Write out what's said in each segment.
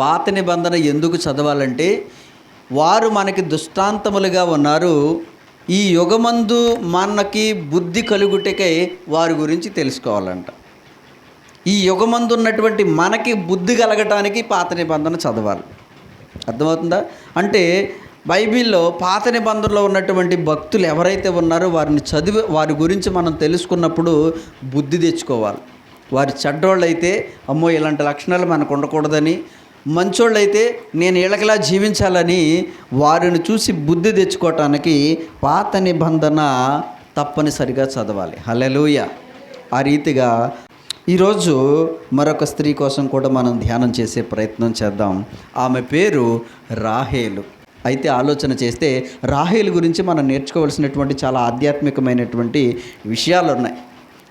పాత నిబంధన ఎందుకు చదవాలంటే వారు మనకి దృష్టాంతములుగా ఉన్నారు. ఈ యుగమందు మనకి బుద్ధి కలుగుటకై వారి గురించి తెలుసుకోవాలంట. ఈ యుగమందు ఉన్నటువంటి మనకి బుద్ధి కలగటానికి పాత నిబంధన చదవాలి. అర్థమవుతుందా? అంటే బైబిల్లో పాత నిబంధనలో ఉన్నటువంటి భక్తులు ఎవరైతే ఉన్నారో వారిని చదివి వారి గురించి మనం తెలుసుకున్నప్పుడు బుద్ధి తెచ్చుకోవాలి. వారి చెడ్డోళ్ళైతే అమ్మో ఇలాంటి లక్షణాలు మనకు ఉండకూడదని మంచోళ్ళైతే నేను ఇళ్ళకిలా జీవించాలని వారిని చూసి బుద్ధి తెచ్చుకోవటానికి పాత నిబంధన తప్పనిసరిగా చదవాలి. హలెలూయ ఆ రీతిగా ఈరోజు మరొక స్త్రీ కోసం కూడా మనం ధ్యానం చేసే ప్రయత్నం చేద్దాం. ఆమె పేరు రాహేలు. అయితే ఆలోచన చేస్తే రాహేలు గురించి మనం నేర్చుకోవాల్సినటువంటి చాలా ఆధ్యాత్మికమైనటువంటి విషయాలు ఉన్నాయి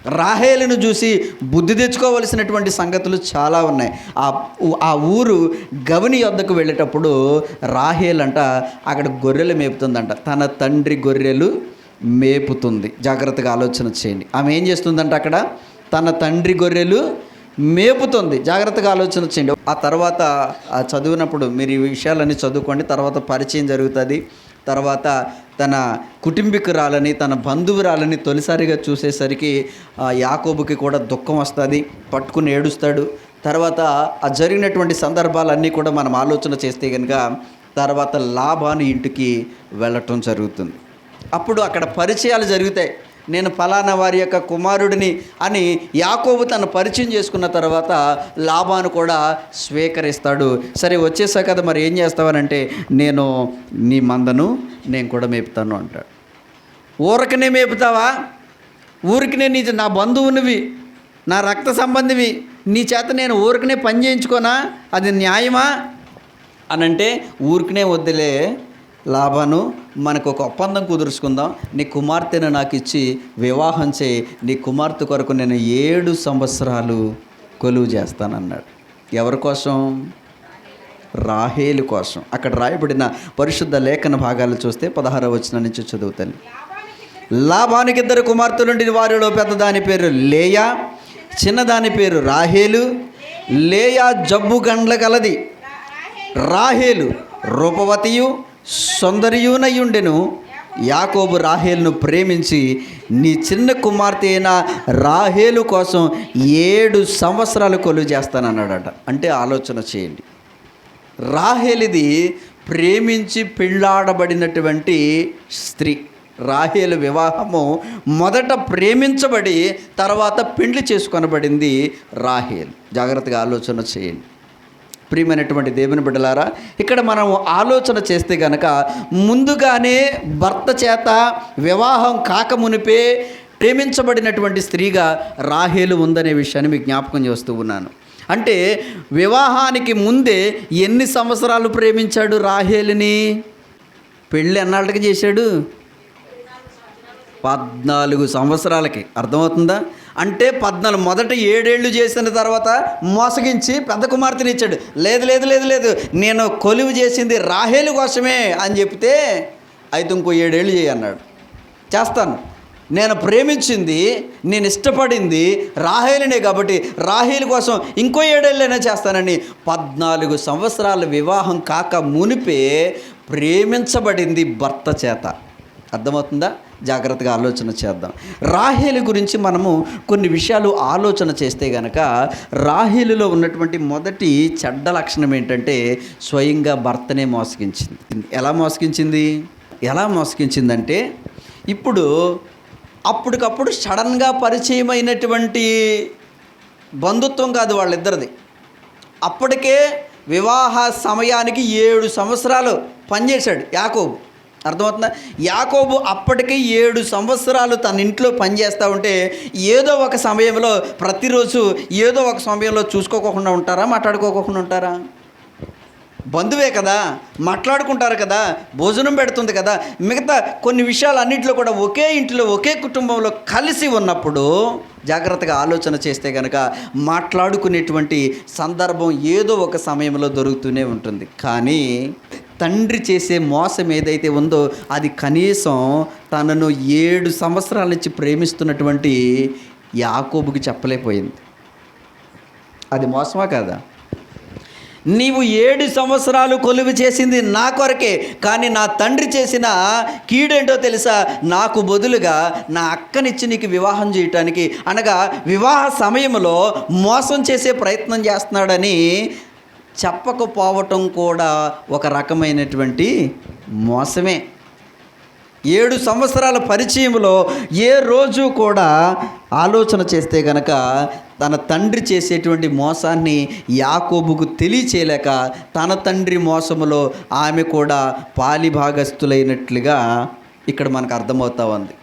రాహేలును చూసి బుద్ధి తెచ్చుకోవలసినటువంటి సంగతులు చాలా ఉన్నాయి. ఆ ఆ ఊరు గవని వద్దకు వెళ్ళేటప్పుడు రాహేల్ అంట అక్కడ గొర్రెలు మేపుతుందంట. తన తండ్రి గొర్రెలు మేపుతుంది. జాగ్రత్తగా ఆలోచన చేయండి. ఆమె ఏం చేస్తుందంట అక్కడ? తన తండ్రి గొర్రెలు మేపుతుంది. జాగ్రత్తగా ఆలోచన చేయండి. ఆ తర్వాత చదివినప్పుడు మీరు ఈ విషయాలన్నీ చదువుకోండి. తర్వాత పరిచయం జరుగుతుంది. తర్వాత తన కుటుంబీకురాలని తన బంధువురాలని తొలిసారిగా చూసేసరికి యాకోబుకి కూడా దుఃఖం వస్తుంది. పట్టుకుని ఏడుస్తాడు. తర్వాత ఆ జరిగినటువంటి సందర్భాలన్నీ కూడా మనం ఆలోచన చేస్తే కనుక తర్వాత లాభాను ఇంటికి వెళ్ళటం జరుగుతుంది. అప్పుడు అక్కడ పరిచయాలు జరుగుతాయి. నేను ఫలానా వారి యొక్క కుమారుడిని అని యాకోబు తను పరిచయం చేసుకున్న తర్వాత లాభాను కూడా స్వీకరిస్తాడు. సరే వచ్చేసా కదా మరి ఏం చేస్తావనంటే నేను నీ మందను నేను కూడా మేపుతాను అంటాడు. ఊరకనే మేపుతావా? ఊరికినే నీ నా బంధువునివి నా రక్త సంబంధివి నీ చేత నేను ఊరికనే పని చేయించుకోనా? అది న్యాయమా? అనంటే ఊరికనే వద్దులే. లాభాను మనకు ఒక ఒప్పందం కుదుర్చుకుందాం. నీ కుమార్తెను నాకు ఇచ్చి వివాహం చేయి. నీ కుమార్తె కొరకు నేను ఏడు సంవత్సరాలు కొలువు చేస్తానన్నాడు. ఎవరి కోసం? రాహేలు కోసం. అక్కడ రాయబడిన పరిశుద్ధ లేఖన భాగాలు చూస్తే పదహారవ వచ్చిన నుంచి చదువుతాను లాభానికి ఇద్దరు కుమార్తెలుండి వారిలో పెద్దదాని పేరు లేయా చిన్నదాని పేరు రాహేలు లేయా జబ్బు గండ్ల కలది రాహేలు రూపవతియు సొందరియునయుండెను. యాకోబు రాహేలును ప్రేమించి నీ చిన్న కుమార్తె అయిన రాహేలు కోసం ఏడు సంవత్సరాలు కొలు చేస్తానన్నాడట. అంటే ఆలోచన చేయండి. రాహేలిది ప్రేమించి పెళ్ళాడబడినటువంటి స్త్రీ. రాహేలు వివాహము మొదట ప్రేమించబడి తర్వాత పెండ్లి చేసుకొనబడింది రాహేల్. జాగ్రత్తగా ఆలోచన చేయండి. ప్రియమైనటువంటి దేవుని బిడ్డలారా ఇక్కడ మనం ఆలోచన చేస్తే గనక ముందుగానే భర్త చేత వివాహం కాకమునిపే ప్రేమించబడినటువంటి స్త్రీగా రాహేలు ఉందనే విషయాన్ని మీకు జ్ఞాపకం చేస్తూ ఉన్నాను. అంటే వివాహానికి ముందే ఎన్ని సంవత్సరాలు ప్రేమించాడు రాహేలుని? పెళ్ళి ఎన్నాళ్ళకి చేశాడు? పద్నాలుగు సంవత్సరాలకి. అర్థమవుతుందా? అంటే పద్నాలుగు మొదట ఏడేళ్ళు చేసిన తర్వాత మోసగించి పెద్ద కుమార్తెని ఇచ్చాడు. లేదు లేదు లేదు లేదు నేను కొలువు చేసింది రాహేలు కోసమే అని చెప్తే అయితే ఇంకో ఏడేళ్ళు చేయన్నాడు చేస్తాను. నేను ప్రేమించింది నేను ఇష్టపడింది రాహేలునే కాబట్టి రాహేలు కోసం ఇంకో ఏడేళ్ళైనా చేస్తానని పద్నాలుగు సంవత్సరాల వివాహం కాక మునిపే ప్రేమించబడింది భర్త చేత. అర్థమవుతుందా? జాగ్రత్తగా ఆలోచన చేద్దాం. రాహేలు గురించి మనము కొన్ని విషయాలు ఆలోచన చేస్తే గనక రాహేలులో ఉన్నటువంటి మొదటి చెడ్డ లక్షణం ఏంటంటే స్వయంగా భర్తనే మోసగించింది. ఎలా మోసగించింది? ఎలా మోసగించిందంటే ఇప్పుడు అప్పటికప్పుడు సడన్గా పరిచయమైనటువంటి బంధుత్వం కాదు వాళ్ళిద్దరిది. అప్పటికే వివాహ సమయానికి ఏడు సంవత్సరాలు పనిచేశాడు యాకోబు. అర్థమవుతుందా? యాకోబు అప్పటికే ఏడు సంవత్సరాలు తన ఇంట్లో పనిచేస్తూ ఉంటే ఏదో ఒక సమయంలో ప్రతిరోజు ఏదో ఒక సమయంలో చూసుకోకుండా ఉంటారా? మాట్లాడుకోకుండా ఉంటారా? బంధువే కదా మాట్లాడుకుంటారు కదా భోజనం పెడుతుంది కదా మిగతా కొన్ని విషయాలు అన్నింటిలో కూడా ఒకే ఇంట్లో ఒకే కుటుంబంలో కలిసి ఉన్నప్పుడు జాగ్రత్తగా ఆలోచన చేస్తే కనుక మాట్లాడుకునేటువంటి సందర్భం ఏదో ఒక సమయంలో దొరుకుతూనే ఉంటుంది. కానీ తండ్రి చేసే మోసం ఏదైతే ఉందో అది కనీసం తనను ఏడు సంవత్సరాల నుంచి ప్రేమిస్తున్నటువంటి యాకోబుకి చెప్పలేకపోయింది. అది మోసమా కాదా? నీవు ఏడు సంవత్సరాలు కొలువు చేసింది నా కొరకే కానీ నా తండ్రి చేసిన కీడేంటో తెలుసా? నాకు బదులుగా నా అక్కనిచ్చి నీకు వివాహం చేయటానికి అనగా వివాహ సమయంలో మోసం చేసే ప్రయత్నం చేస్తున్నాడని చెప్పకపోవటం కూడా ఒక రకమైనటువంటి మోసమే. ఏడు సంవత్సరాల పరిచయంలో ఏ రోజు కూడా ఆలోచన చేస్తే గనక తన తండ్రి చేసేటువంటి మోసాన్ని యాకోబుకు తెలియచేయలేక తన తండ్రి మోసములో ఆమె కూడా పాలిభాగస్తులైనట్లుగా ఇక్కడ మనకు అర్థమవుతా ఉంది.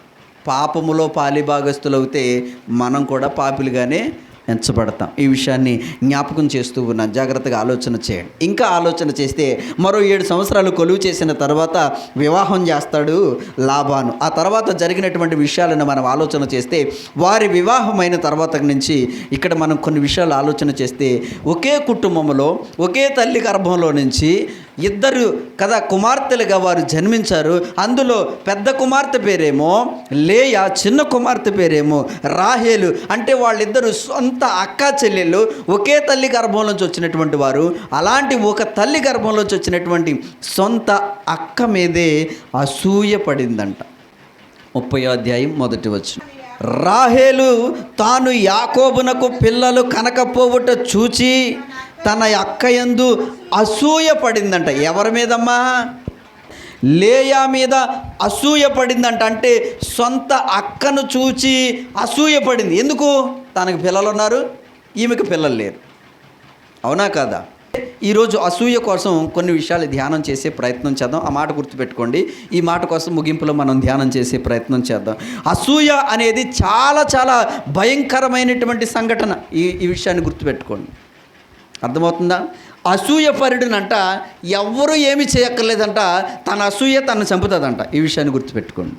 పాపములో పాలిభాగస్తులవుతే మనం కూడా పాపిలుగానే ఎంచబడతాం. ఈ విషయాన్ని జ్ఞాపకం చేస్తూ ఉన్నాను జాగ్రత్తగా ఆలోచన చేయండి. ఇంకా ఆలోచన చేస్తే మరో ఏడు సంవత్సరాలు కొలువు చేసిన తర్వాత వివాహం చేస్తాడు లాభాను. ఆ తర్వాత జరిగినటువంటి విషయాలను మనం ఆలోచన చేస్తే వారి వివాహమైన తర్వాత నుంచి ఇక్కడ మనం కొన్ని విషయాలు ఆలోచన చేస్తే ఒకే కుటుంబంలో ఒకే తల్లి గర్భంలో నుంచి ఇద్దరు కదా కుమార్తెలుగా వారు జన్మించారు. అందులో పెద్ద కుమార్తె పేరేమో లేయ చిన్న కుమార్తె పేరేమో రాహేలు. అంటే వాళ్ళిద్దరు సొంత అక్క చెల్లెళ్ళు. ఒకే తల్లి గర్భంలోంచి వచ్చినటువంటి వారు. అలాంటి ఒక తల్లి గర్భంలోంచి వచ్చినటువంటి సొంత అక్క మీదే అసూయ పడిందంట. ముప్పై అధ్యాయం మొదటి వచ్చిన రాహేలు తాను యాకోబునకు పిల్లలు కనకపోవుట చూచి తన అక్కయందు అసూయ పడిందంట. ఎవరి మీదమ్మా? లేయా మీద అసూయ పడిందంట. అంటే సొంత అక్కను చూచి అసూయ పడింది. ఎందుకు? తనకు పిల్లలు ఉన్నారు ఈమెకు పిల్లలు లేరు. అవునా కాదా? ఈరోజు అసూయ కోసం కొన్ని విషయాలు ధ్యానం చేసే ప్రయత్నం చేద్దాం. ఆ మాట గుర్తుపెట్టుకోండి. ఈ మాట కోసం ముగింపులో మనం ధ్యానం చేసే ప్రయత్నం చేద్దాం. అసూయ అనేది చాలా చాలా భయంకరమైనటువంటి సంఘటన. ఈ ఈ విషయాన్ని గుర్తుపెట్టుకోండి. అర్థమవుతుందా? అసూయ అసూయపరుడునంట ఎవ్వరూ ఏమి చేయక్కర్లేదంట తన అసూయ తను చంపుతుందంట. ఈ విషయాన్ని గుర్తుపెట్టుకోండి.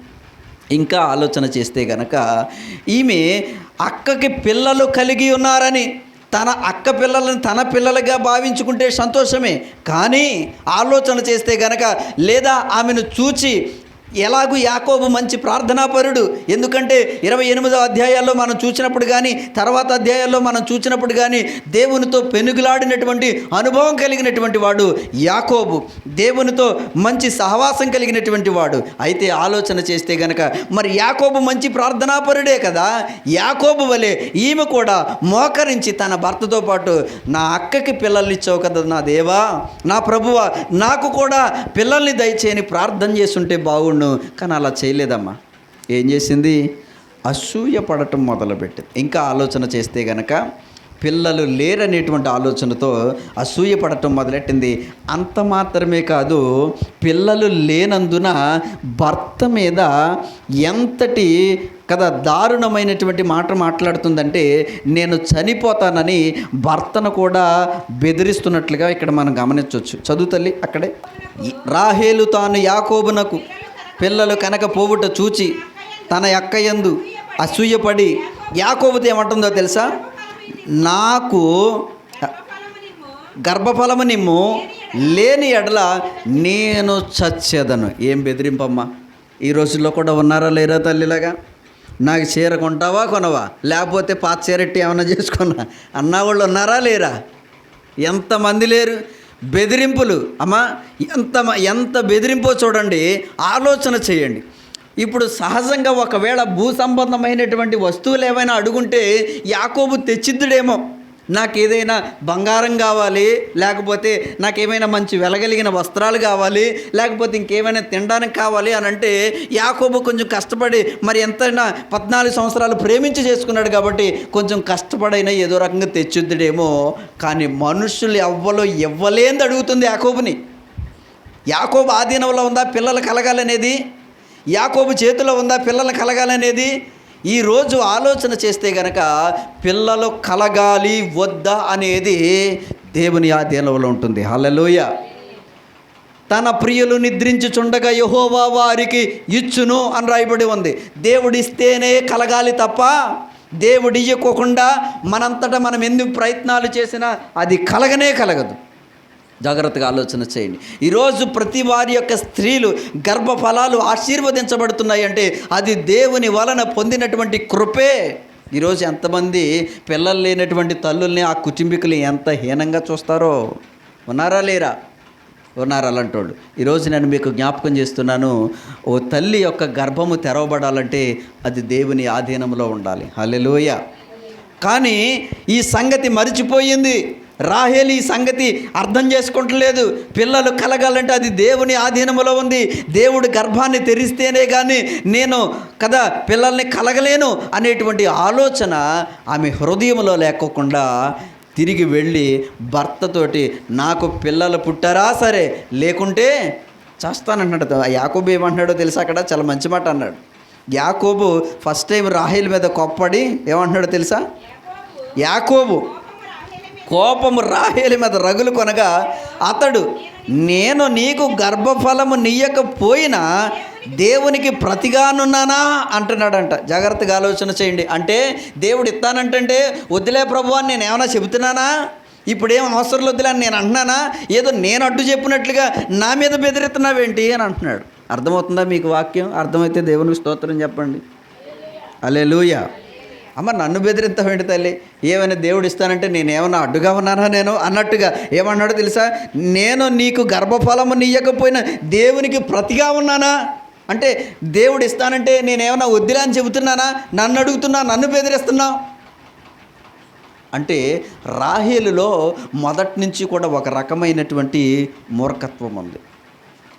ఇంకా ఆలోచన చేస్తే గనక ఈమె అక్కకి పిల్లలు కలిగి ఉన్నారని తన అక్క పిల్లలను తన పిల్లలుగా భావించుకుంటే సంతోషమే. కానీ ఆలోచన చేస్తే గనక లేదా ఆమెను చూచి ఎలాగూ యాకోబు మంచి ప్రార్థనాపరుడు? ఎందుకంటే ఇరవై ఎనిమిదో అధ్యాయాల్లో మనం చూసినప్పుడు కానీ తర్వాత అధ్యాయాల్లో మనం చూసినప్పుడు కానీ దేవునితో పెనుగులాడినటువంటి అనుభవం కలిగినటువంటి వాడు యాకోబు. దేవునితో మంచి సహవాసం కలిగినటువంటి వాడు. అయితే ఆలోచన చేస్తే గనక మరి యాకోబు మంచి ప్రార్థనాపరుడే కదా? యాకోబు వలె ఈమె కూడా మోకరించి తన భర్తతో పాటు నా అక్కకి పిల్లల్నిచ్చావు కదా నా దేవా? నా ప్రభువ నాకు కూడా పిల్లల్ని దయచేయని ప్రార్థన చేస్తుంటే బాగుండు. కానీ అలా చేయలేదమ్మా. ఏం చేసింది? అసూయ పడటం మొదలుపెట్టింది. ఇంకా ఆలోచన చేస్తే గనక పిల్లలు లేరనేటువంటి ఆలోచనతో అసూయ పడటం మొదలెట్టింది. అంత మాత్రమే కాదు పిల్లలు లేనందున భర్త మీద ఎంతటి కదా దారుణమైనటువంటి మాట మాట్లాడుతుందంటే నేను చనిపోతానని భర్తను కూడా బెదిరిస్తున్నట్లుగా ఇక్కడ మనం గమనించవచ్చు. చదువు తల్లి అక్కడే. రాహేలు తాను యాకోబునకు పిల్లలు కనుక పోవుట చూచి తన అక్కయందు అసూయపడి యాకోబుతో ఏమంటుందో తెలుసా? నాకు గర్భఫలము నిమ్ము లేని ఎడల నేను చచ్చేదను. ఏం బెదిరింపమ్మా? ఈ రోజుల్లో కూడా ఉన్నారా లేరా తల్లిలాగా? నాకు చీర కొంటావా కొనవా? లేకపోతే పాత చీరెట్టి ఏమైనా చేసుకున్నా? అన్నవాళ్ళు ఉన్నారా లేరా? ఎంతమంది లేరు? బెదిరింపులు. అమ్మా ఎంత ఎంత బెదిరింపో చూడండి ఆలోచన చేయండి. ఇప్పుడు సహజంగా ఒకవేళ భూ సంబంధమైనటువంటి వస్తువులు ఏమైనా అడుగుంటే యాకోబు తెచ్చిద్దుడేమో. నాకు ఏదైనా బంగారం కావాలి లేకపోతే నాకేమైనా మంచి వెలగలిగిన వస్త్రాలు కావాలి లేకపోతే ఇంకేమైనా తినడానికి కావాలి అని అంటే యాకోబు కొంచెం కష్టపడి మరి ఎంతైనా పద్నాలుగు సంవత్సరాలు ప్రేమించి చేసుకున్నాడు కాబట్టి కొంచెం కష్టపడైనా ఏదో రకంగా తెచ్చిద్దుడేమో. కానీ మనుషులు ఎవ్వలో ఇవ్వలేంది అడుగుతుంది యాకోబుని. యాకోబు ఆధీనంలో ఉందా? పిల్లలు కలగాలనేది? యాకోబు చేతిలో ఉందా? పిల్లలు కలగాలనేది? ఈరోజు ఆలోచన చేస్తే గనక పిల్లలు కలగాలి వద్దా అనేది దేవుని ఆధీనంలో ఉంటుంది. హలలోయ తన ప్రియులు నిద్రించుచుండగా యహోవా వారికి ఇచ్చును అని రాయబడి ఉంది. దేవుడిస్తేనే కలగాలి తప్ప దేవుడియ్యకోకుండా మనంతటా మనం ఎన్ని ప్రయత్నాలు చేసినా అది కలగనే కలగదు. జాగ్రత్తగా ఆలోచన చేయండి. ఈరోజు ప్రతి వారి యొక్క స్త్రీలు గర్భఫలాలు ఆశీర్వదించబడుతున్నాయి అంటే అది దేవుని వలన పొందినటువంటి కృపే. ఈరోజు ఎంతమంది పిల్లలు లేనటువంటి తల్లుల్ని ఆ కుటుంబీకులు ఎంత హీనంగా చూస్తారో? ఉన్నారా లేరా? ఉన్నారు అలాంటోళ్ళు? ఈరోజు నేను మీకు జ్ఞాపకం చేస్తున్నాను ఓ తల్లి యొక్క గర్భము తెరవబడాలంటే అది దేవుని ఆధీనంలో ఉండాలి. హలెలోయ కానీ ఈ సంగతి మరిచిపోయింది. రాహేలి ఈ సంగతి అర్థం చేసుకుంటలేదు. పిల్లలు కలగాలంటే అది దేవుని ఆధీనంలో ఉంది. దేవుడు గర్భాన్ని తెరిస్తేనే కానీ నేను కదా పిల్లల్ని కలగలేను అనేటువంటి ఆలోచన ఆమె హృదయంలో లేకోకుండా తిరిగి వెళ్ళి భర్తతోటి నాకు పిల్లలు పుట్టారా సరే లేకుంటే చేస్తానంటున్నాడు. ఆ యాకోబు ఏమంటున్నాడో తెలుసా అక్కడ? చాలా మంచి మాట అన్నాడు. యాకోబు ఫస్ట్ టైం రాహిల్ మీద కొప్పడి ఏమంటున్నాడో తెలుసా? యాకోబు. కోపము రాహేలి మీద రగులు కొనగా అతడు నేను నీకు గర్భఫలము నీయకపోయినా దేవునికి ప్రతిగానున్నానా? అంటున్నాడంట. జాగ్రత్తగా ఆలోచన చేయండి. అంటే దేవుడు ఇస్తానంటే వద్దులే ప్రభు అని నేను ఏమైనా చెబుతున్నానా? ఇప్పుడేం అవసరం వద్దులే అని నేను అంటున్నానా? ఏదో నేను అడ్డు చెప్పినట్లుగా నా మీద బెదిరిస్తున్నావేంటి? అని అంటున్నాడు. అర్థమవుతుందా మీకు వాక్యం? అర్థమైతే దేవునికి స్తోత్రం చెప్పండి. అలే అమ్మ నన్ను బెదిరింతావేంటి తల్లి? ఏమైనా దేవుడు ఇస్తానంటే నేను అడ్డుగా ఉన్నానా నేను? అన్నట్టుగా ఏమన్నాడో తెలుసా? నేను నీకు గర్భఫలము నీయకపోయినా దేవునికి ప్రతిగా ఉన్నానా? అంటే దేవుడు ఇస్తానంటే నేనేమన్నా వద్దురా అని చెబుతున్నానా? నన్ను అడుగుతున్నా నన్ను బెదిరిస్తున్నా? అంటే రాహేలులో మొదటి నుంచి కూడా ఒక రకమైనటువంటి మూర్ఖత్వం ఉంది.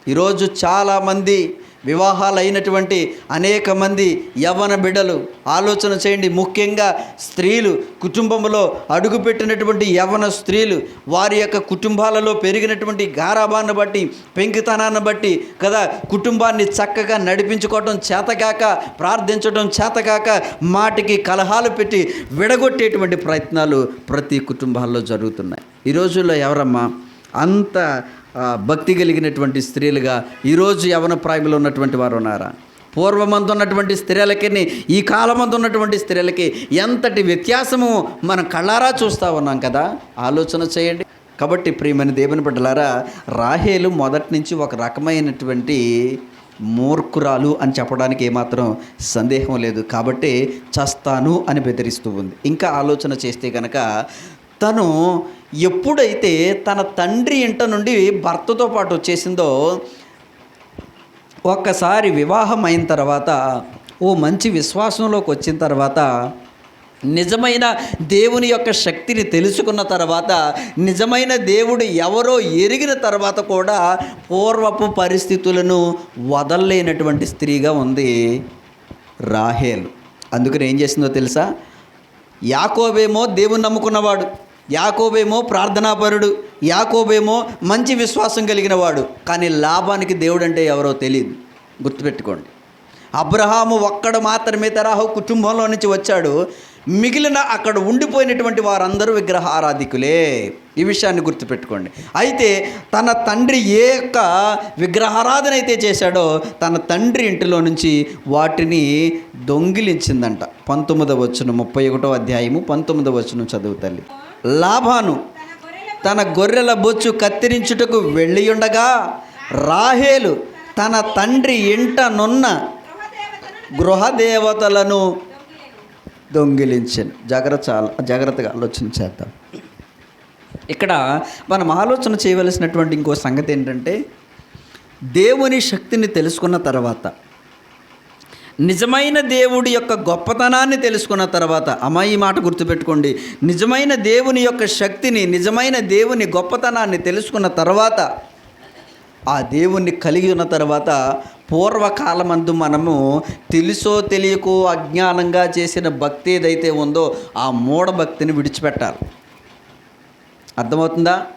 ఈరోజు చాలామంది వివాహాలు అయినటువంటి అనేక మంది యవ్వన బిడ్డలు ఆలోచన చేయండి. ముఖ్యంగా స్త్రీలు కుటుంబంలో అడుగుపెట్టినటువంటి యవ్వన స్త్రీలు వారి యొక్క కుటుంబాలలో పెరిగినటువంటి గారాభాన్ని బట్టి పెంకితనాన్ని బట్టి కదా కుటుంబాన్ని చక్కగా నడిపించుకోవటం చేతగాక ప్రార్థించడం చేతగాక మాటికి కలహాలు పెట్టి విడగొట్టేటువంటి ప్రయత్నాలు ప్రతి కుటుంబాల్లో జరుగుతున్నాయి. ఈ రోజుల్లో ఎవరమ్మా? అంత భక్తి కలిగినటువంటి స్త్రీలుగా ఈరోజు యవన ప్రాయంలో ఉన్నటువంటి వారు ఉన్నారా? పూర్వమందు ఉన్నటువంటి స్త్రీలకి ఈ కాలమందు ఉన్నటువంటి స్త్రీలకి ఎంతటి వ్యత్యాసము మనం కళ్ళారా చూస్తూ ఉన్నాం కదా? ఆలోచన చేయండి. కాబట్టి ప్రియమైన దేవుని బిడ్డలారా రాహేలు మొదటి నుంచి ఒక రకమైనటువంటి మూర్ఖురాలు అని చెప్పడానికి ఏమాత్రం సందేహం లేదు. కాబట్టి చస్తాను అని బెదిరిస్తూ ఉంది. ఇంకా ఆలోచన చేస్తే కనుక తను ఎప్పుడైతే తన తండ్రి ఇంట నుండి భర్తతో పాటు వచ్చేసిందో ఒక్కసారి వివాహం అయిన తర్వాత ఓ మంచి విశ్వాసంలోకి వచ్చిన తర్వాత నిజమైన దేవుని యొక్క శక్తిని తెలుసుకున్న తర్వాత నిజమైన దేవుడు ఎవరో ఎరిగిన తర్వాత కూడా పూర్వపు పరిస్థితులను వదలలేనటువంటి స్త్రీగా ఉంది రాహేల్. అందుకని ఏం చేసిందో తెలుసా? యాకోబేమో దేవుని నమ్ముకున్నవాడు. యాకోబేమో ప్రార్థనాపరుడు యాకోబేమో మంచి విశ్వాసం కలిగిన వాడు కానీ లాభానికి దేవుడు అంటే ఎవరో తెలియదు గుర్తుపెట్టుకోండి. అబ్రహాము ఒక్కడు మాత్రమే తరహా కుటుంబంలో నుంచి వచ్చాడు. మిగిలిన అక్కడ ఉండిపోయినటువంటి వారందరూ విగ్రహ ఆరాధికులే ఈ విషయాన్ని గుర్తుపెట్టుకోండి. అయితే తన తండ్రి ఏ యొక్క విగ్రహారాధన అయితే చేశాడో తన తండ్రి ఇంటిలో నుంచి వాటిని దొంగిలించిందంట. పంతొమ్మిదవ వచ్చును ముప్పై ఒకటో అధ్యాయము పంతొమ్మిదవ వచ్చును చదువు తల్లి. లాభాను. తన గొర్రెల బొచ్చు కత్తిరించుటకు వెళ్ళియుండగా రాహేలు తన తండ్రి ఇంట నున్న గృహదేవతలను దొంగిలించాను. జాగ్రత్త చాలా జాగ్రత్తగా ఆలోచన చేద్దాం. ఇక్కడ మనం ఆలోచన చేయవలసినటువంటి ఇంకో సంగతి ఏంటంటే దేవుని శక్తిని తెలుసుకున్న తర్వాత నిజమైన దేవుడి యొక్క గొప్పతనాన్ని తెలుసుకున్న తర్వాత అమ్మ ఈ మాట గుర్తుపెట్టుకోండి. నిజమైన దేవుని యొక్క శక్తిని నిజమైన దేవుని గొప్పతనాన్ని తెలుసుకున్న తర్వాత ఆ దేవుణ్ణి కలిగి ఉన్న తర్వాత పూర్వకాలమందు మనము తెలుసో తెలియకో అజ్ఞానంగా చేసిన భక్తి ఏదైతే ఉందో ఆ మూఢ భక్తిని విడిచిపెట్టాలి. అర్థమవుతుందా?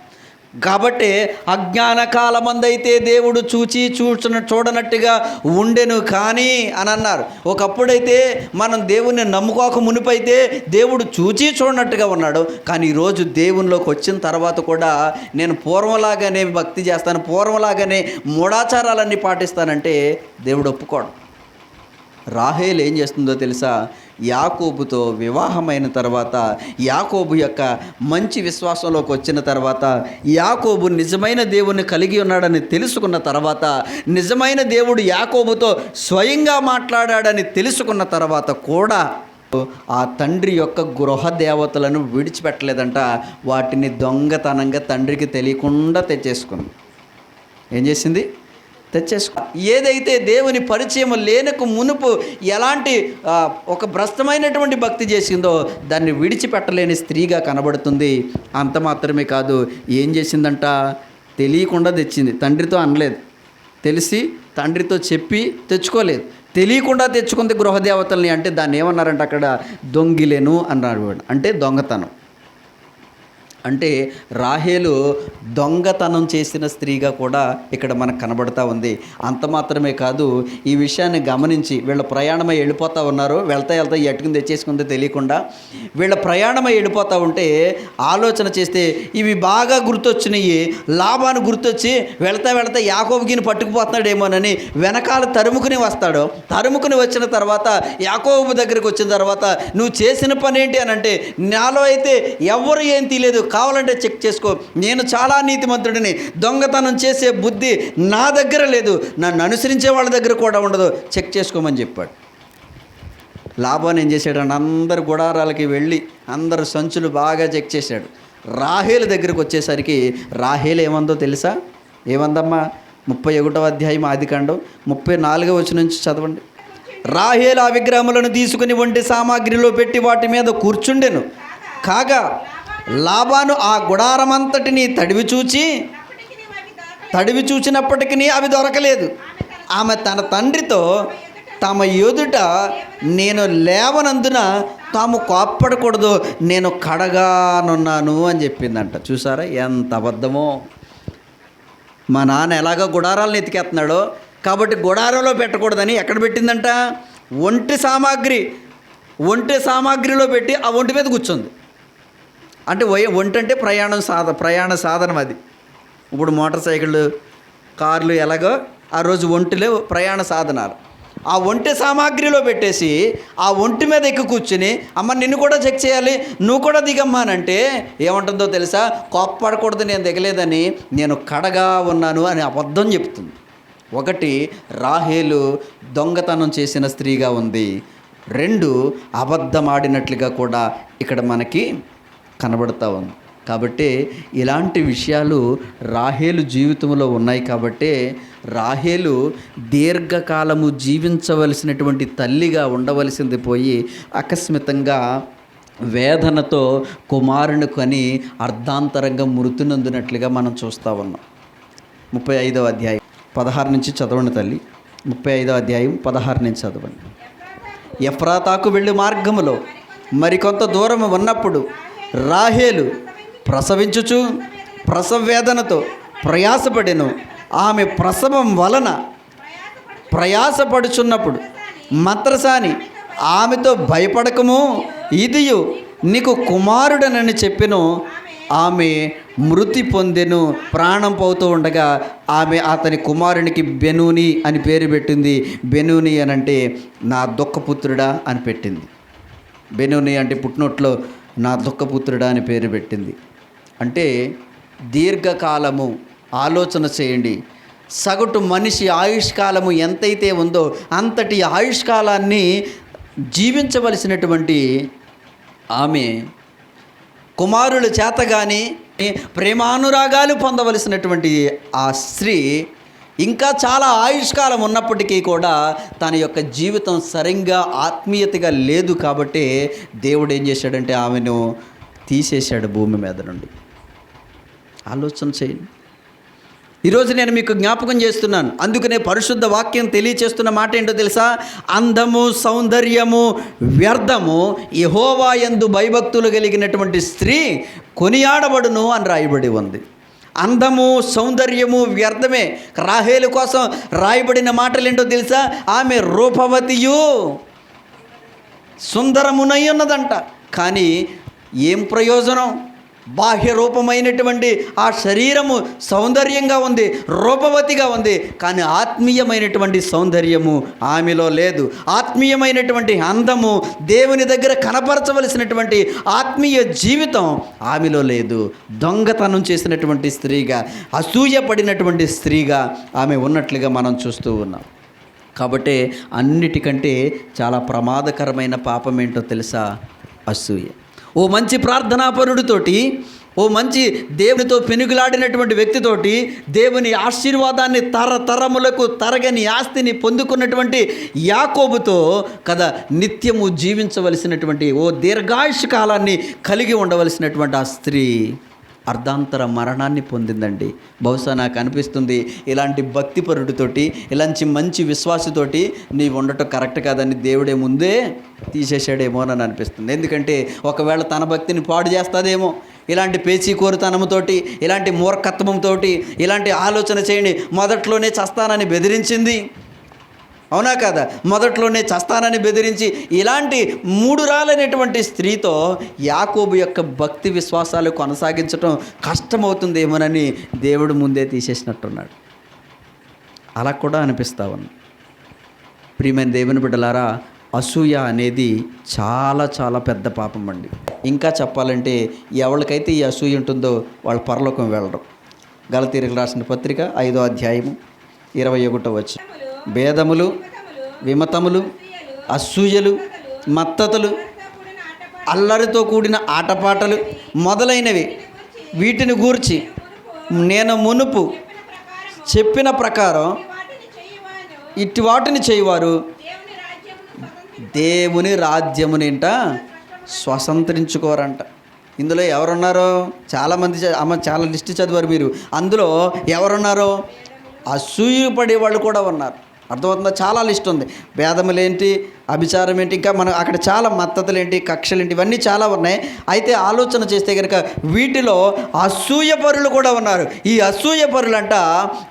కాబట్టి అజ్ఞాన కాలమందైతే దేవుడు చూచి చూచిన చూడనట్టుగా ఉండెను కానీ అని అన్నారు. ఒకప్పుడైతే మనం దేవుణ్ణి నమ్ముకోక మునిపైతే దేవుడు చూచి చూడనట్టుగా ఉన్నాడు. కానీ ఈరోజు దేవునిలోకి వచ్చిన తర్వాత కూడా నేను పూర్వంలాగానే భక్తి చేస్తాను పూర్వంలాగానే మూఢాచారాలన్నీ పాటిస్తానంటే దేవుడు ఒప్పుకోడు. రాహేల్ ఏం చేస్తుందో తెలుసా? యాకోబుతో వివాహమైన తర్వాత యాకోబు యొక్క మంచి విశ్వాసంలోకి వచ్చిన తర్వాత యాకోబు నిజమైన దేవుని కలిగి ఉన్నాడని తెలుసుకున్న తర్వాత నిజమైన దేవుడు యాకోబుతో స్వయంగా మాట్లాడాడని తెలుసుకున్న తర్వాత కూడా ఆ తండ్రి యొక్క గృహ దేవతలను విడిచిపెట్టలేదంట. వాటిని దొంగతనంగా తండ్రికి తెలియకుండా తెచ్చేసుకుంది. ఏం చేసింది? తెచ్చేసుకో. ఏదైతే దేవుని పరిచయం లేనకు మునుపు ఎలాంటి ఒక భ్రష్టమైనటువంటి భక్తి చేసిందో దాన్ని విడిచిపెట్టలేని స్త్రీగా కనబడుతుంది. అంత మాత్రమే కాదు ఏం చేసిందంట? తెలియకుండా తెచ్చింది. తండ్రితో అనలేదు. తెలిసి తండ్రితో చెప్పి తెచ్చుకోలేదు. తెలియకుండా తెచ్చుకుంది గృహదేవతల్ని అంటే దాన్ని ఏమన్నారంటే అక్కడ? దొంగిలేను అన్నారు అంటే దొంగతనం. అంటే రాహేలు దొంగతనం చేసిన స్త్రీగా కూడా ఇక్కడ మనకు కనబడతా ఉంది. అంత మాత్రమే కాదు ఈ విషయాన్ని గమనించి వీళ్ళ ప్రయాణమై వెళ్ళిపోతూ ఉన్నారు. వెళ్తా వెళ్తా ఎట్టుకుని తెచ్చేసుకుందో తెలియకుండా వీళ్ళ ప్రయాణమై వెళ్ళిపోతూ ఉంటే ఆలోచన చేస్తే ఇవి బాగా గుర్తొచ్చినాయి. లాభాన్ని గుర్తొచ్చి వెళ్తా వెళ్తా యాకోబుకిని పట్టుకుపోతున్నాడేమోనని వెనకాల తరుముకుని వస్తాడు. తరుముకుని వచ్చిన తర్వాత యాకోబు దగ్గరికి వచ్చిన తర్వాత నువ్వు చేసిన పని ఏంటి అని అంటే నాలో అయితే ఎవరు ఏం తీయలేదు కావాలంటే చెక్ చేసుకో. నేను చాలా నీతిమంతుడిని. దొంగతనం చేసే బుద్ధి నా దగ్గర లేదు. నన్ను అనుసరించే వాళ్ళ దగ్గర కూడా ఉండదు. చెక్ చేసుకోమని చెప్పాడు. లాభాన్ని ఏం చేశాడంటే అందరు గుడారాలకి వెళ్ళి అందరు సంచులు బాగా చెక్ చేశాడు. రాహేలు దగ్గరకు వచ్చేసరికి రాహేలు ఏమందో తెలుసా? ఏమందమ్మా? ముప్పై ఒకటో అధ్యాయం ఆదికాండం ముప్పై నాలుగో వచ్చి నుంచి చదవండి. రాహేలు ఆ విగ్రహములను తీసుకుని వంటి సామాగ్రిలో పెట్టి వాటి మీద కూర్చుండెను. కాగా లాభాను ఆ గుడారమంతటిని తడివి చూచి తడివి చూచినప్పటికీ అవి దొరకలేదు. ఆమె తన తండ్రితో తమ ఎదుట నేను లేవనందున తాము కోప్పడకూడదు నేను కడగానున్నాను అని చెప్పిందంట. చూసారా ఎంత అబద్ధమో. మా నాన్న ఎలాగ గుడారాలను ఎతికేస్తున్నాడో. కాబట్టి గుడారంలో పెట్టకూడదని ఎక్కడ పెట్టిందంట? ఒంటి సామాగ్రి ఒంటి సామాగ్రిలో పెట్టి ఆ ఒంటి మీద కూర్చుంది. అంటే వయ ఒంటంటే ప్రయాణం సాధ ప్రయాణ సాధనం అది. ఇప్పుడు మోటార్ సైకిళ్ళు కార్లు ఎలాగో ఆ రోజు ఒంటిలో ప్రయాణ సాధనాలు. ఆ ఒంటి సామాగ్రిలో పెట్టేసి ఆ ఒంటి మీద ఎక్కి కూర్చుని అమ్మ నిన్ను కూడా చెక్ చేయాలి నువ్వు కూడా దిగమ్మానంటే ఏమంటుందో తెలుసా? కోప్పడకూడదు నేను దిగలేదని నేను కడగా ఉన్నాను అని అబద్ధం చెప్తుంది. ఒకటి రాహేలు దొంగతనం చేసిన స్త్రీగా ఉంది. రెండు అబద్ధమాడినట్లుగా కూడా ఇక్కడ మనకి కనబడతా ఉంది కాబట్టి ఇలాంటి విషయాలు రాహేలు జీవితంలో ఉన్నాయి కాబట్టి రాహేలు దీర్ఘకాలము జీవించవలసినటువంటి తల్లిగా ఉండవలసింది పోయి ఆకస్మితంగా వేదనతో కుమారుని కొని అర్ధాంతరంగా మృతునందునట్లుగా మనం చూస్తూ ఉన్నాం. ముప్పై ఐదవ అధ్యాయం. పదహారు నుంచి చదవండి తల్లి. ముప్పై ఐదవ అధ్యాయం పదహారు నుంచి చదవండి. ఎఫ్రాతాకు వెళ్ళి మార్గములో మరికొంత దూరం ఉన్నప్పుడు రాహేలు ప్రసవించుచు ప్రసవ వేదనతో ప్రయాసపడెను. ఆమె ప్రసవం వలన ప్రయాసపడుచున్నప్పుడు మత్రసాని ఆమెతో భయపడకము ఇదియు నీకు కుమారుడనని చెప్పెను. ఆమె మృతి పొందెను ప్రాణం పోతూ ఉండగా ఆమె అతని కుమారునికి బెనూని అని పేరు పెట్టింది. బెనూని అని అంటే నా దుఃఖపుత్రుడా అని పెట్టింది. బెనూని అంటే పుట్టినట్లో నా దుఃఖపుత్రుడా అని పేరు పెట్టింది. అంటే దీర్ఘకాలము ఆలోచన చేయండి. సగటు మనిషి ఆయుష్కాలము ఎంతైతే ఉందో అంతటి ఆయుష్కాలాన్ని జీవించవలసినటువంటి ఆమె కుమారుల చేత కానీ ప్రేమానురాగాలు పొందవలసినటువంటి ఆ స్త్రీ ఇంకా చాలా ఆయుష్కాలం ఉన్నప్పటికీ కూడా తన యొక్క జీవితం సరిగ్గా ఆత్మీయతగా లేదు కాబట్టి దేవుడు ఏం చేశాడంటే ఆమెను తీసేశాడు భూమి మీద నుండి. ఆలోచన చేయండి. ఈరోజు నేను మీకు జ్ఞాపకం చేస్తున్నాను. అందుకనే పరిశుద్ధ వాక్యం తెలియచేస్తున్న మాట ఏంటో తెలుసా? అందము సౌందర్యము వ్యర్థము యహోవా ఎందు భయభక్తులు కలిగినటువంటి స్త్రీ కొనియాడబడును అని రాయబడి ఉంది. అందము సౌందర్యము వ్యర్థమే. రాహేలు కోసం రాయబడిన మాటలు ఏంటో తెలుసా? ఆమె రూపవతియు. సుందరమునై ఉన్నదంట. కానీ ఏం ప్రయోజనం? బాహ్య రూపమైనటువంటి ఆ శరీరము సౌందర్యంగా ఉంది రూపవతిగా ఉంది కానీ ఆత్మీయమైనటువంటి సౌందర్యము ఆమెలో లేదు. ఆత్మీయమైనటువంటి అందము దేవుని దగ్గర కనపరచవలసినటువంటి ఆత్మీయ జీవితం ఆమెలో లేదు. దొంగతనం చేసినటువంటి స్త్రీగా అసూయ పడినటువంటి స్త్రీగా ఆమె ఉన్నట్లుగా మనం చూస్తూ ఉన్నాం. కాబట్టి అన్నిటికంటే చాలా ప్రమాదకరమైన పాపం ఏంటో తెలుసా? అసూయ. ఓ మంచి ప్రార్థనాపరుడితోటి ఓ మంచి దేవునితో పెనుగులాడినటువంటి వ్యక్తితోటి దేవుని ఆశీర్వాదాన్ని తరతరములకు తరగని ఆస్తిని పొందుకున్నటువంటి యాకోబుతో కదా నిత్యము జీవించవలసినటువంటి ఓ దీర్ఘాయుష్ కాలాన్ని కలిగి ఉండవలసినటువంటి ఆ స్త్రీ. అర్ధాంతర మరణాన్ని పొందిందండి. బహుశా నాకు అనిపిస్తుంది ఇలాంటి భక్తిపరుడితోటి ఇలాంటి మంచి విశ్వాసతోటి నీవు ఉండటం కరెక్ట్ కాదని దేవుడే ముందే తీసేసాడేమోనని అనిపిస్తుంది. ఎందుకంటే ఒకవేళ తన భక్తిని పాడు చేస్తుందేమో ఇలాంటి పేచీకోరుతనంతోటి ఇలాంటి మూర్ఖత్వంతో ఇలాంటి ఆలోచన చేయండి మొదట్లోనే చస్తానని బెదిరించింది. అవునా కదా? మొదట్లోనే చస్తానని బెదిరించి ఇలాంటి మూడు రాలైనటువంటి స్త్రీతో యాకోబు యొక్క భక్తి విశ్వాసాలు కొనసాగించడం కష్టమవుతుందేమోనని దేవుడు ముందే తీసేసినట్టున్నాడు. అలా కూడా అనిపిస్తా ఉంది. ప్రియమైన దేవుని బిడ్డలారా అసూయ అనేది చాలా చాలా పెద్ద పాపం అండి. ఇంకా చెప్పాలంటే ఎవరికైతే ఈ అసూయ ఉంటుందో వాళ్ళు పరలోకం వెళ్ళడం గలతీరికి రాసిన పత్రిక ఐదో అధ్యాయము ఇరవై ఒకటో వచ్చి భేదములు విమతములు అసూయలు మత్తతలు అల్లరితో కూడిన ఆటపాటలు మొదలైనవి. వీటిని గూర్చి నేను మునుపు చెప్పిన ప్రకారం ఇట్టి వాటిని చేయవారు దేవుని రాజ్యమునింట స్వతంత్రించుకోరంట. ఇందులో ఎవరున్నారో చాలామంది చ- అమ్మ చాలా లిస్ట్ చదివారు మీరు. అందులో ఎవరున్నారో అసూయపడే వాళ్ళు కూడా ఉన్నారు. అర్థమవుతుందా? చాలా లిస్ట్ ఉంది. భేదములేంటి? అభిచారం ఏంటి ఇంకా మనం అక్కడ చాలా మత్తతలు ఏంటి కక్షలు ఏంటి ఇవన్నీ చాలా ఉన్నాయి. అయితే ఆలోచన చేస్తే కనుక వీటిలో అసూయ పరులు కూడా ఉన్నారు. ఈ అసూయపరులు అంట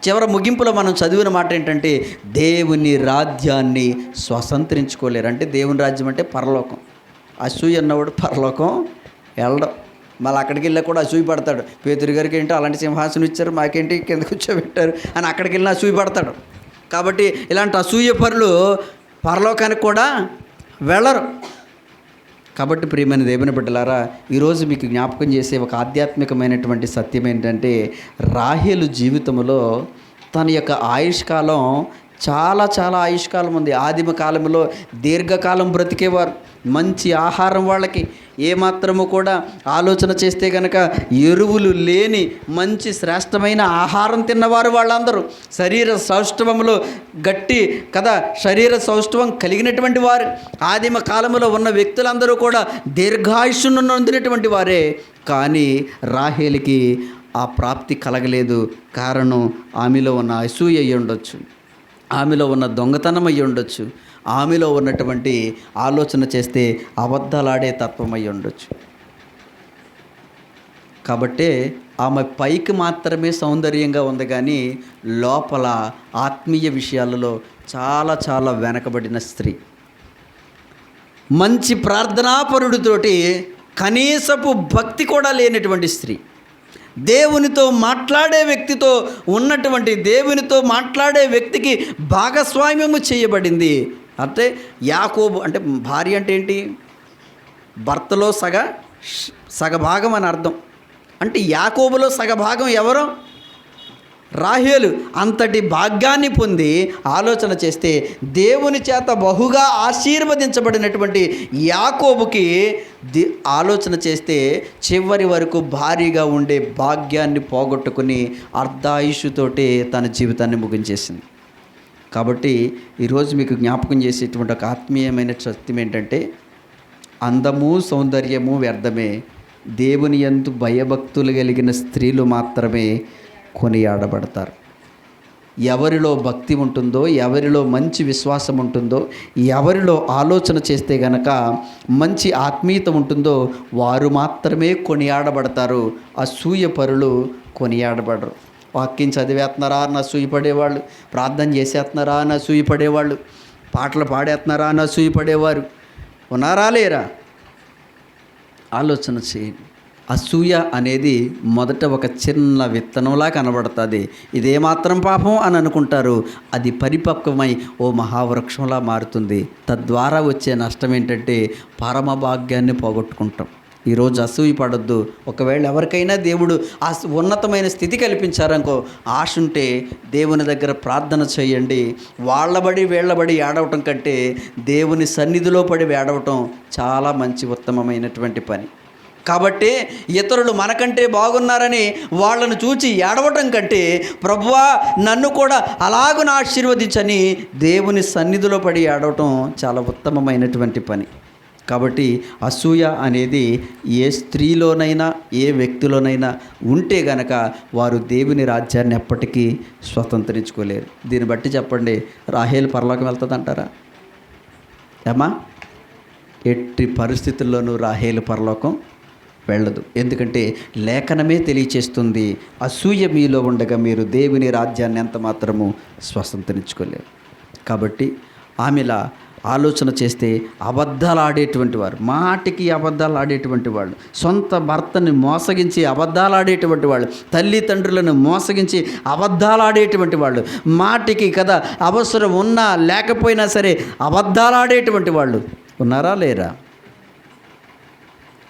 చివరి ముగింపులో మనం చదివిన మాట ఏంటంటే దేవుని రాజ్యాన్ని స్వతంత్రించుకోలేరు. అంటే దేవుని రాజ్యం అంటే పరలోకం. అసూయ అన్నవాడు పరలోకం వెళ్ళడం. మళ్ళీ అక్కడికి వెళ్ళా కూడా అసూయ పడతాడు. పేతురు గారికి ఏంటో అలాంటి సింహాసనం ఇచ్చారు. మాకేంటి? కింద కూర్చోబెట్టారు. అని అక్కడికి వెళ్ళినా అసూయ పడతాడు. కాబట్టి ఇలాంటి అసూయ పరులు పరలోకానికి కూడా వెళ్ళరు. కాబట్టి ప్రియమైన దేవుని బిడ్డలారా ఈరోజు మీకు జ్ఞాపకం చేసే ఒక ఆధ్యాత్మికమైనటువంటి సత్యం ఏంటంటే రాహేలు జీవితంలో తన యొక్క ఆయుష్కాలం చాలా చాలా ఆయుష్కాలం ఉంది. ఆదిమ కాలంలో దీర్ఘకాలం బ్రతికేవారు. మంచి ఆహారం వాళ్ళకి ఏమాత్రము కూడా ఆలోచన చేస్తే కనుక ఎరువులు లేని మంచి శ్రేష్టమైన ఆహారం తిన్నవారు వాళ్ళందరూ. శరీర సౌష్ఠవంలో గట్టి కదా శరీర సౌష్ఠవం కలిగినటువంటి వారు. ఆదిమ కాలంలో ఉన్న వ్యక్తులందరూ కూడా దీర్ఘాయుష్ను నొందినటువంటి వారే. కానీ రాహేలికి ఆ ప్రాప్తి కలగలేదు. కారణం ఆమెలో ఉన్న అసూయ అయ్యి ఉండొచ్చు ఆమెలో ఉన్న దొంగతనం అయ్యి ఉండొచ్చు ఆమెలో ఉన్నటువంటి ఆలోచన చేస్తే అబద్ధాలాడే తత్వమై ఉండొచ్చు. కాబట్టే ఆమె పైకి మాత్రమే సౌందర్యంగా ఉంది కానీ లోపల ఆత్మీయ విషయాలలో చాలా చాలా వెనకబడిన స్త్రీ. మంచి ప్రార్థనాపరుడితోటి కనీసపు భక్తి కూడా లేనటువంటి స్త్రీ. దేవునితో మాట్లాడే వ్యక్తితో ఉన్నటువంటి దేవునితో మాట్లాడే వ్యక్తికి భాగస్వామ్యము చేయబడింది అంటే యాకోబు అంటే భార్య అంటే ఏంటి? భర్తలో సగ సగభాగం అని అర్థం. అంటే యాకోబులో సగభాగం ఎవరు? రాహేలు. అంతటి భాగ్యాన్ని పొంది ఆలోచన చేస్తే దేవుని చేత బహుగా ఆశీర్వదించబడినటువంటి యాకోబుకి ది ఆలోచన చేస్తే చివరి వరకు భారీగా ఉండే భాగ్యాన్ని పోగొట్టుకుని అర్ధాయుషుతోటే తన జీవితాన్ని ముగించేసింది. కాబట్టి ఈరోజు మీకు జ్ఞాపకం చేసేటువంటి ఒక ఆత్మీయమైన సత్యం ఏంటంటే అందము సౌందర్యము వ్యర్థమే. దేవుని ఎందు భయభక్తులు కలిగిన స్త్రీలు మాత్రమే కొనియాడబడతారు. ఎవరిలో భక్తి ఉంటుందో ఎవరిలో మంచి విశ్వాసం ఉంటుందో ఎవరిలో ఆలోచన చేస్తే గనక మంచి ఆత్మీయత ఉంటుందో వారు మాత్రమే కొనియాడబడతారు. అసూయ పరులు కొనియాడబడరు. వాక్యం చదివేస్తున్నారా అని అసూయపడేవాళ్ళు ప్రార్థన చేసేస్తున్నారా అని అసూయపడేవాళ్ళు పాటలు పాడేస్తున్నారా అని అసూయపడేవారు ఉన్నారా? లేరా? ఆలోచన చేయండి. అసూయ అనేది మొదట ఒక చిన్న విత్తనంలా కనబడుతుంది. ఇదేమాత్రం పాపం అని అనుకుంటారు. అది పరిపక్వమై ఓ మహావృక్షంలా మారుతుంది. తద్వారా వచ్చే నష్టం ఏంటంటే పరమ భాగ్యాన్ని పోగొట్టుకుంటాం. ఈరోజు అసూయ పడొద్దు. ఒకవేళ ఎవరికైనా దేవుడు ఆ ఉన్నతమైన స్థితి కల్పించారనుకో ఆశ ఉంటే దేవుని దగ్గర ప్రార్థన చేయండి. వాళ్ళబడి వీళ్ళబడి ఏడవటం కంటే దేవుని సన్నిధిలో పడి ఏడవటం చాలా మంచి ఉత్తమమైనటువంటి పని. కాబట్టి ఇతరులు మనకంటే బాగున్నారని వాళ్ళను చూచి ఏడవటం కంటే ప్రభువా నన్ను కూడా అలాగున ఆశీర్వదించని దేవుని సన్నిధిలో పడి ఏడవటం చాలా ఉత్తమమైనటువంటి పని. కాబట్టి అసూయ అనేది ఏ స్త్రీలోనైనా ఏ వ్యక్తిలోనైనా ఉంటే గనక వారు దేవుని రాజ్యాన్ని ఎప్పటికీ స్వతంత్రించుకోలేరు. దీన్ని బట్టి చెప్పండి రాహేల్ పరలోకం వెళ్తుందంటారా? ఏమా ఎట్టి పరిస్థితుల్లోనూ రాహేలు పరలోకం వెళ్ళదు. ఎందుకంటే లేఖనమే తెలియచేస్తుంది అసూయ మీలో ఉండగా మీరు దేవుని రాజ్యాన్ని ఎంత మాత్రము స్వతంత్రించుకోలేరు. కాబట్టి ఆమెలా ఆలోచన చేస్తే అబద్ధాలు ఆడేటువంటి వారు మాటికి అబద్ధాలు ఆడేటువంటి వాళ్ళు సొంత భర్తని మోసగించి అబద్ధాలు ఆడేటువంటి వాళ్ళు తల్లిదండ్రులను మోసగించి అబద్ధాలు ఆడేటువంటి వాళ్ళు మాటికి కదా అవసరం ఉన్నా లేకపోయినా సరే అబద్ధాలు ఆడేటువంటి వాళ్ళు ఉన్నారా లేరా?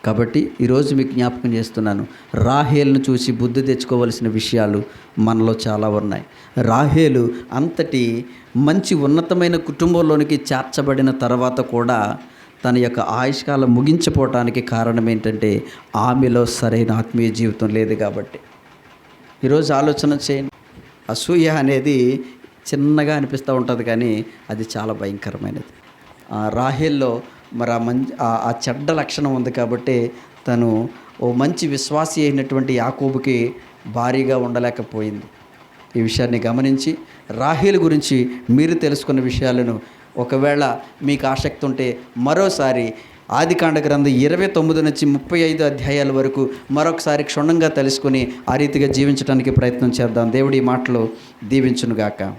కాబట్టి ఈరోజు మీకు జ్ఞాపకం చేస్తున్నాను. రాహేల్ను చూసి బుద్ధి తెచ్చుకోవలసిన విషయాలు మనలో చాలా ఉన్నాయి. రాహేలు అంతటి మంచి ఉన్నతమైన కుటుంబంలోనికి చేర్చబడిన తర్వాత కూడా తన యొక్క ఆయుష్కాలం ముగించిపోవటానికి కారణం ఏంటంటే ఆమెలో సరైన ఆత్మీయ జీవితం లేదు కాబట్టి. ఈరోజు ఆలోచన చేయండి. అసూయ అనేది చిన్నగా అనిపిస్తూ ఉంటుంది కానీ అది చాలా భయంకరమైనది. రాహేల్లో మరి ఆ మంచి ఆ- చెడ్డ లక్షణం ఉంది కాబట్టి తను ఓ మంచి విశ్వాసి అయినటువంటి యాకోబుకి భారీగా ఉండలేకపోయింది. ఈ విషయాన్ని గమనించి రాహేల్ గురించి మీరు తెలుసుకున్న విషయాలను ఒకవేళ మీకు ఆసక్తి ఉంటే మరోసారి ఆదికాండ గ్రంథం ఇరవై తొమ్మిది నుంచి ముప్పై ఐదు అధ్యాయాల వరకు మరొకసారి క్షుణ్ణంగా తెలుసుకుని ఆ రీతిగా జీవించడానికి ప్రయత్నం చేద్దాం. దేవుడి మాటలు దీవించునుగాక.